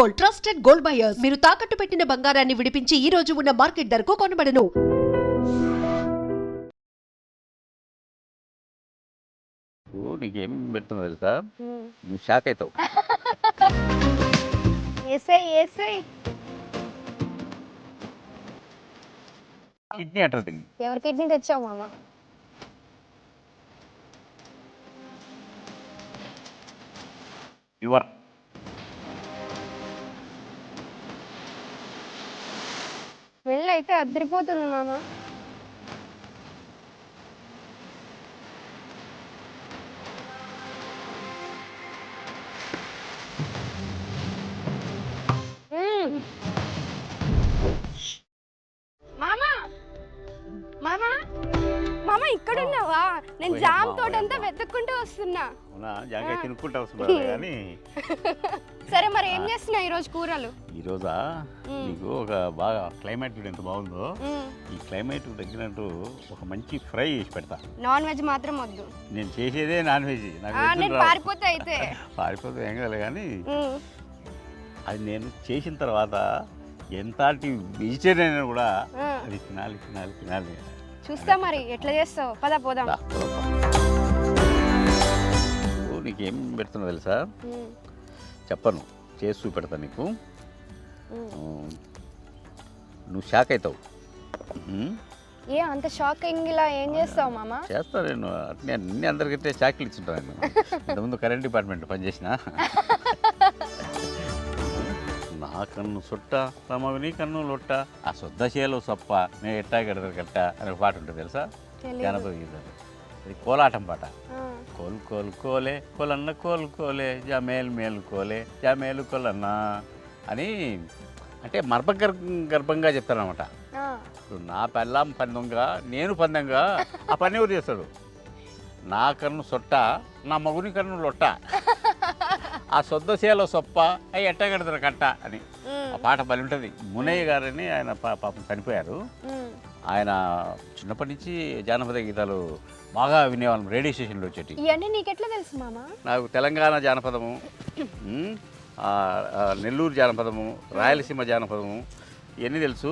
Gold trusted gold buyers. మీరు తాకట్టు పెట్టిన బంగారాన్ని విడిపించి ఈ రోజు ఉన్న మార్కెట్ ధరకు కొనబడను. నీకేం పెడుతున్నా తెలుసా? నువ్వు షాక్ అవుతావు. ఏసై ఏసై. కిడ్నీ అంటుంది ఎవరి కిడ్నీ తెచ్చావు మామ? యువర్ వెళ్ళి అయితే అద్దరిపోతుంది నాన్న. నేను జామ్ ఓయ్ అమ్మా. వెతుక్కుంటూ వస్తున్నా. తినుకుంటా కానీ సరే మరి ఏం చేస్తున్నావు ఈరోజు కూరలు? ఈరోజా? మ్మ్. నీకు ఒక బాగా క్లైమేట్ ఎంత బాగుందో. ఈ క్లైమేట్ తగ్గినట్టు ఒక మంచి ఫ్రై చేసి పెడతా. నాన్ వెజ్ మాత్రం వద్దు. నేను చేసేదే నాన్ వెజ్. నాకు. పారిపోతా అయితే. పారిపోతే ఏం కాదు కానీ. అది నేను చేసిన తర్వాత ఎంతటి వెజిటేరియన్ అయినా కూడా అది తినాలి తినాలి తినాలి. చూస్తా మరి ఎట్లా చేస్తావు? పద పోదాం. పోదాం. ఓ, నీకేం పెడుతున్నా తెలుసా. చెప్పను చేసి చూపెడతా నీకు. నువ్వు షాక్ అవుతావు. ఉమ్, ఏ అంత షాకింగ్ ఇలా ఏం చేస్తావు మామ? చేస్తా నేను అట్నే అన్ని అందరికంటే షాక్లు ఇచ్చుంటాను నేను. ఇంతకుముందు కరెంట్ డిపార్ట్మెంట్ పనిచేసిన. నా కన్ను సుట్ట తమని కన్ను లొట్ట ఆ శుద్ధ చేలో సొప్ప నేను ఎట్టా గడతారు కట్ట అనే పాట ఉంటుంది తెలుసా. జానపద గీతాలు ఇది కోలాటం పాట కోలు కోలు కోలే కొలన్న కోలు కోలే జమేలు మేలు కోలే జమేలు కొలన్న అని అంటే మర్భ గర్భంగా చెప్తారనమాట ఇప్పుడు నా పెళ్ళాం పందంగా నేను పందంగా ఆ పని ఎవరు చేస్తాడు నా కన్ను సొట్ట నా మగుని కన్ను లొట్ట ఆ సొద్దశీల సొప్ప అవి ఎట్టగడతారు కట్ట అని. ఆ పాట బలి ఉంటుంది. మునయ్య గారని ఆయన పాపం చనిపోయారు. ఆయన చిన్నప్పటి నుంచి జానపద గీతాలు బాగా వినేవాళ్ళం రేడియో స్టేషన్లో వచ్చేటి ఇవన్నీ నీకెట్లా తెలుసు మామ? నాకు తెలంగాణ జానపదము ఉమ్, ఆ, ఆ, నెల్లూరు జానపదము రాయలసీమ జానపదము ఇవన్నీ తెలుసు.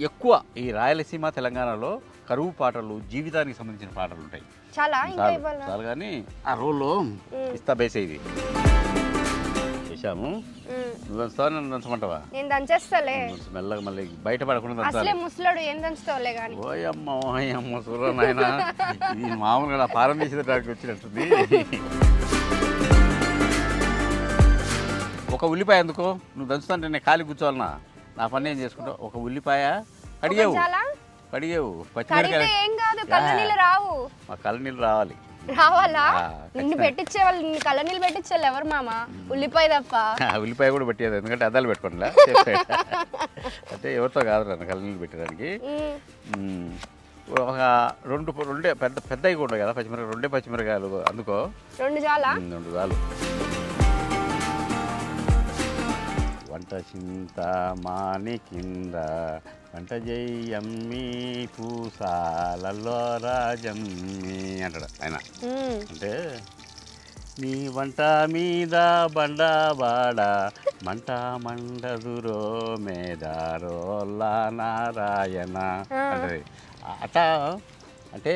ఎక్కువ ఈ రాయలసీమ తెలంగాణలో కరువు పాటలు జీవితానికి సంబంధించిన పాటలు ఉంటాయి. చాలా ఇంకా చాలు ఇవ్వాలా? చాలు కానీ ఆ రోల్లో ఇస్తా బేసే ఇది చేశాము. మ్మ్. నువ్వు దంచమంటావా? నేను దంచేస్తాలే. మెల్లగా మళ్ళీ బయట పడకుండా అసలే ముసలాడు ఏం దంచుతావులే గాని. ఓయమ్మ ఓయమ్మ సూర్ర నాయన. ఇది మామూలుగా పారం తీసేదానికి వచ్చినట్టుంది. ఒక ఉల్లిపాయ ఎందుకో? నువ్వు దంచుతుంటే నేను ఖాళీ కూర్చోవాలనా? నా పని ఏం చేసుకుంటావు ఒక ఉల్లిపాయ కడిగేవు. కడిగేవు. రావు. మా కళ్ళ నీళ్ళు రావాలి. రావాలా? నిన్ను పెట్టించే వాళ్ళు నిన్ను కళ్ళ నీళ్ళు పెట్టించాలి ఎవరు మామ? ఉల్లిపాయ తప్ప. ఉల్లిపాయ కూడా పెట్టేది ఎందుకంటే అద్దాలు పెట్టుకోండిలా. అంటే ఎవరితో కాదు నన్ను కళ్ళ నీళ్ళు పెట్టడానికి. ఒక రెండు రెండే పెద్ద పెద్దవి కూడా కదా పచ్చిమిరకాయ రెండే పచ్చిమిరకాయలు అందుకో. రెండు చాలా రెండు చాలు వంట చింత మాని కింద వంట జయ్యమ్మి పూసాలలో రాజమ్మి అంటాడు ఆయన. అంటే నీ వంట మీద బండవాడ మంట మండదురో మేదారోల్ల నారాయణ అంటే అట్లా అంటే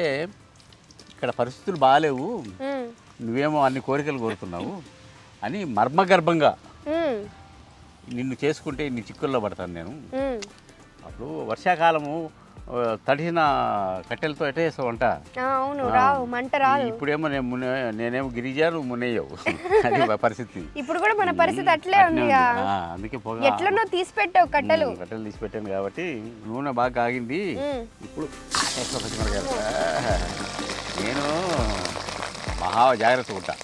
ఇక్కడ పరిస్థితులు బాగాలేవు. నువ్వేమో అన్ని కోరికలు కోరుతున్నావు అని మర్మగర్భంగా. నిన్ను చేసుకుంటే ఇన్ని చిక్కుల్లో పడతాను నేను. అప్పుడు వర్షాకాలము తడిసిన కట్టెలతో ఎట్ట చేస్తావు వంట అవును రావు మంట రాదు. ఇప్పుడేమో నేను మునే నేనేమో గిరిజాను మునేయవు. అది మా పరిస్థితి. ఇప్పుడు కూడా మన పరిస్థితి అట్లే ఉంది. అందుకే పొగ ఎట్లనో తీసి పెట్టావు కట్టెలు కట్టెలు తీసి పెట్టాను కాబట్టి నూనె బాగా కాగింది. ఇప్పుడు నేను మహా జాగ్రత్త ఉంటా.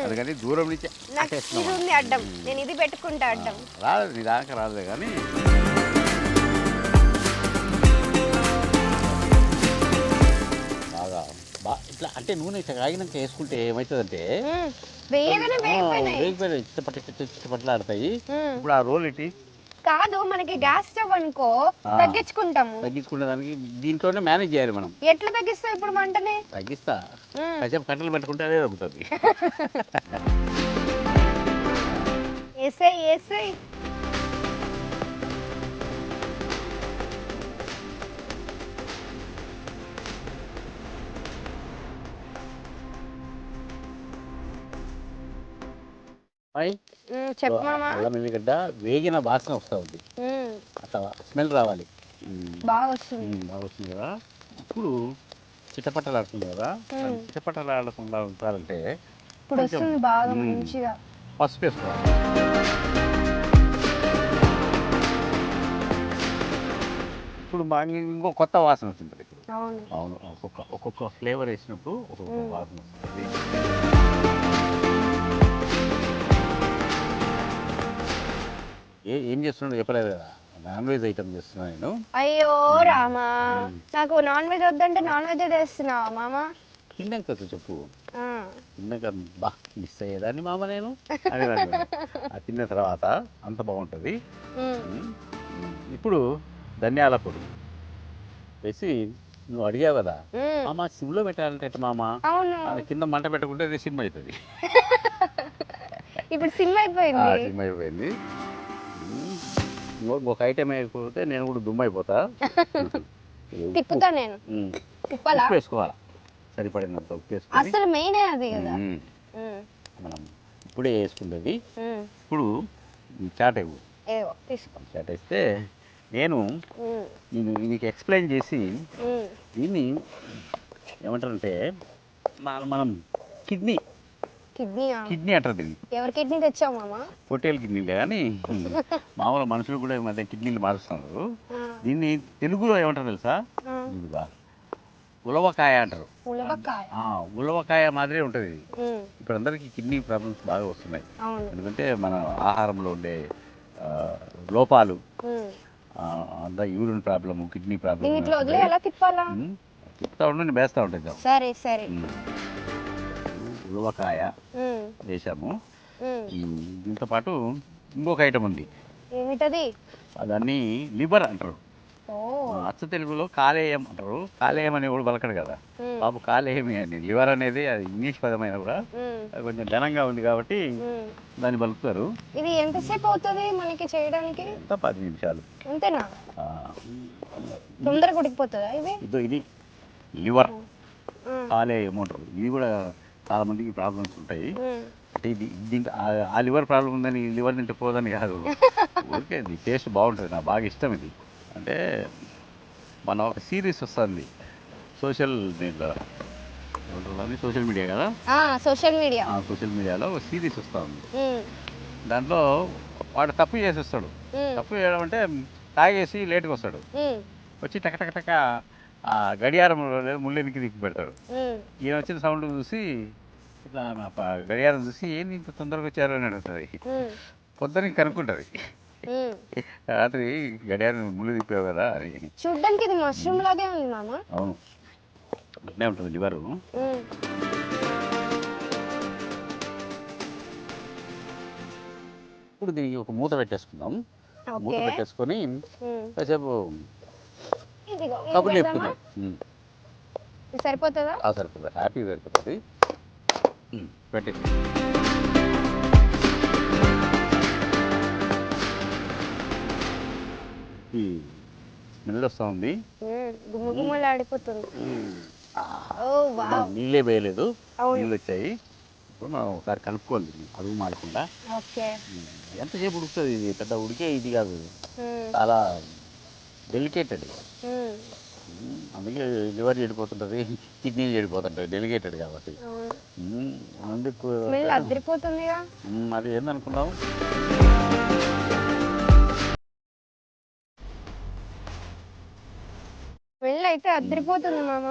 అందుకని దూరం నుంచి ఇది ఉంది అడ్డం. నేను ఇది పెట్టుకుంటా అడ్డం. రాదు నీ దాకా రాదులే కానీ. బాగా బా ఇట్లా అంటే నూనె ఇట్లా కాగినాక వేసుకుంటే ఏమవుతుందంటే చిట్టపట్ల చిట్టపట్లాడతాయి మ్మ్. ఇప్పుడు ఆ రోల్ ఇట్టి కాదు మనకి గ్యాస్ స్టవ్ అనుకో. తగ్గించుకుంటాము. తగ్గించుకునే దానికి దీంట్లోనే మేనేజ్ చేయాలి మనం. ఎట్లా తగ్గిస్తావు ఇప్పుడు మంటని తగ్గిస్తా. కాసేపు కట్టెలు పెట్టుకుంటే అదే తగ్గుతుంది. ఏసై ఏసై. అల్లం ఎల్లిగడ్డ వేగిన వాసన వస్తూ ఉంది. అట్లా స్మెల్ రావాలి. బాగా వస్తుంది. బాగా వస్తుంది కదా. ఇప్పుడు చిటపటలాడుతుంది కదా. అది చిటపటలాడకుండా ఉండాలంటే ఇప్పుడు వస్తుంది బాగా. మంచిగా. పసుపు వేసుకోవాలి. ఇప్పుడు ఇంకో కొత్త వాసన అవును. అవును ఒక్కొక్క ఒక్కొక్క ఫ్లేవర్ వేసినప్పుడు ఒక్కొక్క వాసన వస్తుంది. ఏ ఏం చేస్తున్నాడు చెప్పలేదు కదా. నాన్ వెజ్ ఐటమ్ చేస్తున్నా నేను. అయ్యో రామా. నాకు నాన్ వెజ్ వద్దంటే నాన్ వెజ్ తెస్తున్నావా మామ? తిన్నాక చెప్పు. తిన్నాక బా మిస్ అయ్యేదాన్ని మామ నేను. ఆ తిన్న తర్వాత అంత బాగుంటుంది. ఇప్పుడు ధనియాల పొడి వేసి నువ్వు అడిగావు కదా. మామ సిమ్లో పెట్టాలంటే మామ? కింద మంట పెట్టకుంటే అది సిమ్ అవుతుంది ఇప్పుడు సిమ్ అయిపోయింది. సిమ్ అయిపోయింది. ఇంకో- ఇంకొక ఐటెం అయిపోతే నేను కూడా దుమ్ము అయిపోతా. తిప్పుతా నేను. ఉమ్. తిప్పాలా? ఉప్పు వేసుకోవాలి సరిపడినంత ఉప్పు వేసుకొని అసలు మెయిన్ అది కదా. మనం ఇప్పుడే ఉమ్, ఇప్పుడు చాట్ ఇవ్వు. చాట్ వేస్తే నేను నేను నీకు ఎక్స్ప్లెయిన్ చేసి దీన్ని ఏమంటారంటే మన- మనం కిడ్నీ అంటారు దీన్ని. ఎవరి కిడ్నీ తెచ్చావు మామ? పొట్టేలు కిడ్నీలే కానీ మామూలు మనుషులు కూడా మధ్య కిడ్నీలు మారుస్తున్నారు. దీన్ని తెలుగులో ఏమంటారు తెలుసా? ఉలవకాయ అంటారు. ఉలవకాయ? మాదిరే ఉంటుంది ఇది. ఇప్పుడు అందరికీ కిడ్నీ ప్రాబ్లమ్స్ బాగా వస్తున్నాయి. ఎందుకంటే మన ఆహారంలో ఉండే లోపాలు అంతా యూరిన్ ప్రాబ్లము కిడ్నీ తిప్పాలా? చెప్తా ఉండండి వేస్తూ ఉంటుంది. సరే సరే. ఉలవకాయ వేసాము. దీంతో పాటు ఇంకొక ఐటమ్ ఉంది. ఏమిటది? అదన్నీ లివర్ అంటారు. అచ్చ తెలుగులో కాలేయం అంటారు. కాలేయం అని కూడా పలకడు కదా. బాబు కాలేయమే అని. లివర్ అనేది అది ఇంగ్లీష్ పదమైన కూడా కొంచెం ఘనంగా ఉంది కాబట్టి. దాన్ని పలుకుతారు. ఇది ఎంతసేపు అవుతుంది మనకి చేయడానికి? ఎంత? పది నిమిషాలు. అంతేనా? తొందరగా ఉడికిపోతుందా ఇది? ఇదో లివర్. కాలేయం అంటారు. ఇది కూడా చాలా మందికి ప్రాబ్లమ్స్ ఉంటాయి. అంటే ఇది దీంట్లో ఆ- లివర్ ప్రాబ్లం ఉందని లివర్ తింటే పోదని కాదు. ఓకే ఇది టేస్ట్ బాగుంటుంది. నాకు బాగా ఇష్టం ఇది. అంటే మన ఒక సిరీస్ వస్తుంది. సోషల్ దీంట్లో సోషల్ మీడియా కదా? Social media. సోషల్ మీడియాలో ఒక సిరీస్ వస్తూ ఉంది ఉమ్, దాంట్లో వాడు తప్పు చేసి వస్తాడు తప్పు చేయడం అంటే తాగేసి లేట్గా వస్తాడు వచ్చి టక టక టక ఆ గడియారం ముళ్ళెనికి తిప్పి పెడతాడు. ఉమ్. ఈయన వచ్చిన సౌండ్ చూసి ఇట్లా మా ప- గడియారం చూసి ఏంది ఇంత తొందరగా వచ్చారు? అని అడుగుతుంది పొద్దున కనుక్కుంటుంది. రాత్రి గడియారం ముళ్ళు తిప్పావు కదా అని. చూడ్డానికి ఇది మష్రూమ్ లాగే ఉంది మామ. అవును. ఇట్లే ఉంటుంది లివరు. ఉమ్, ఇప్పుడు దీనికి ఒక మూత పెట్టేసుకుందాం. మూత ఓకే. పెట్టేసుకొని ఉమ్. కాసేపు కబుర్లు? చెప్పుకుందాం. ఇది సరిపోతుందా? ఆ సరిపోతుంది. హ్యాపీగా సరిపోతుంది పెట్టేసి స్మెల్ వస్తూ ఉంది. ఉమ్, గుమ్మ గుమ్మలు ఆడిపోతుంది. ఓ నీళ్ళే వేయలేదు. అవును. నీళ్ళు వచ్చాయి. ఇప్పుడు మనం ఒకసారి కలుపుకోవాలి దీన్ని. అడుగు ఓకే. ఉమ్, ఎంతసేపు ఉడుకుతుంది ఇది? పెద్ద ఉడికే ఇది కాదు. ఉమ్, చాలా డెలికేటెడ్ ఉమ్, అందుకే లివర్ చెడిపోతుంటుంది కిడ్నీ చెడిపోతుంటుంది డెలికేటెడ్ కాబట్టి. అందుకు అదిరిపోతుందిగా ఉమ్, అది ఏందనుకున్నావు? స్మెల్ అయితే అదిరిపోతుంది మామ.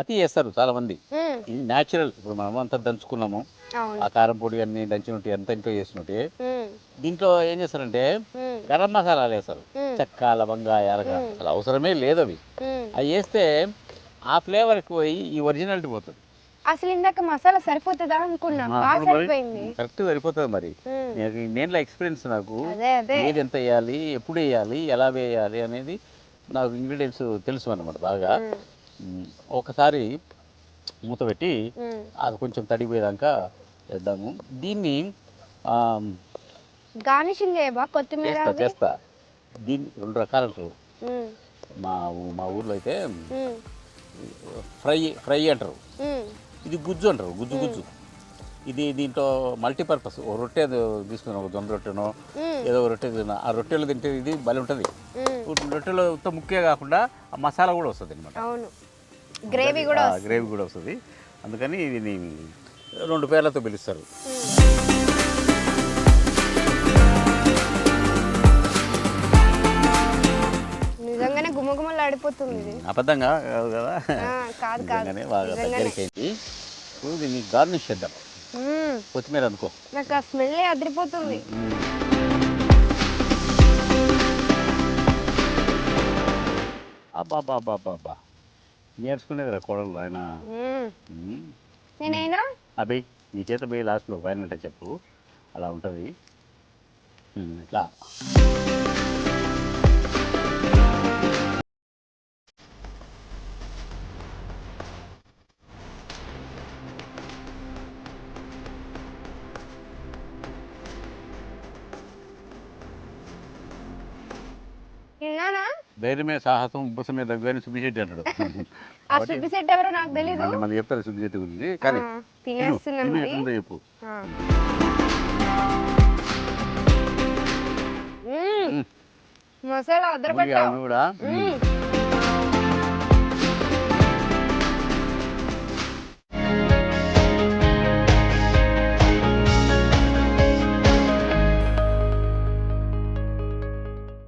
అతి చేస్తారు చాలా మంది ఇది న్యాచురల్ ఇప్పుడు మనం అంతా దంచుకున్నాము ఆ కారం పొడి అన్ని దంచినట్టు ఎంత ఇంట్లో చేసినట్టు. దీంట్లో ఏం చేస్తారంటే గరం మసాలాలు వేస్తారు. చెక్క లవంగా మ్మ్. అసలు అవసరమే లేదు అవి. అవి వేస్తే ఆ ఫ్లేవర్ అయ్యి ఈ ఒరిజినాలిటీ పోతుంది. అసలు ఇందాక మసాలా సరిపోతుందా అనుకున్నా. కరెక్ట్ సరిపోతుంది మరి. నేను నేనులో ఎక్స్పీరియన్స్ నాకు. ఏది ఎంత వేయాలి ఎప్పుడు వేయాలి ఎలా వేయాలి అనేది నాకు ఇంగ్రీడియంట్స్ తెలుసు అన్నమాట బాగా. ఒకసారి మూత పెట్టి. అది కొంచెం తడిపోయేదాకా వేద్దాము. దీన్ని గార్నిషింగ్ కొత్తిమీర చేస్తా దీన్ని రెండు రకాలు మా. మా ఊర్లో అయితే ఫ్రై ఫ్రై అంటారు. ఇది గుజ్జు అంటారు గుజ్జు గుజ్జు. ఇది దీంట్లో మల్టీపర్పస్ ఓ రొట్టె తీసుకున్నాం ఒక జొన్న రొట్టెనో. ఏదో ఒక రొట్టె తిన్నా. ఆ రొట్టెలు తింటే ఇది భలే ఉంటుంది. రొట్టెలో ఉత్త ముఖ్య కాకుండా ఆ మసాలా కూడా వస్తుంది అనమాట గ్రేవీ కూడా. గ్రేవీ కూడా వస్తుంది. అందుకని ఇది రెండు పేర్లతో పిలుస్తారు. నిజంగానే గుమ్మగుమ్మలు ఆడిపోతుంది అబద్ధంగా కాదు కదా? కాదు కాదు. బాగా. దగ్గరికి అయింది దీన్ని గార్నిష్ చేద్దాం. కొత్తిమీర అనుకో నాకు ఆ స్మెల్ అదిరిపోతుంది. అబ్బా అబ్బా అబ్బా నేర్చుకునేది రా కోడలు ఆయన. నేనైనా? అభి నీ చేత పోయి లాస్ట్లో పైన అంటే చెప్పు. అలా ఉంటుంది. ఇట్లా. ధైర్యమే సాహసం ఉపసమే దగ్గర సుబ్బిశెట్టి అంటాడు ఆ సుబ్బి సెట్ ఎవరో నాకు మంది మంది చెప్తారు సుబ్బిశెట్టి గురించి కానీ ఆ, తినేస్తున్నాం తిను, మరి ఎట్లుందో చెప్పు ఆ. మ్మ్. మ్మ్. మసాలా ఆమె కూడా మ్మ్.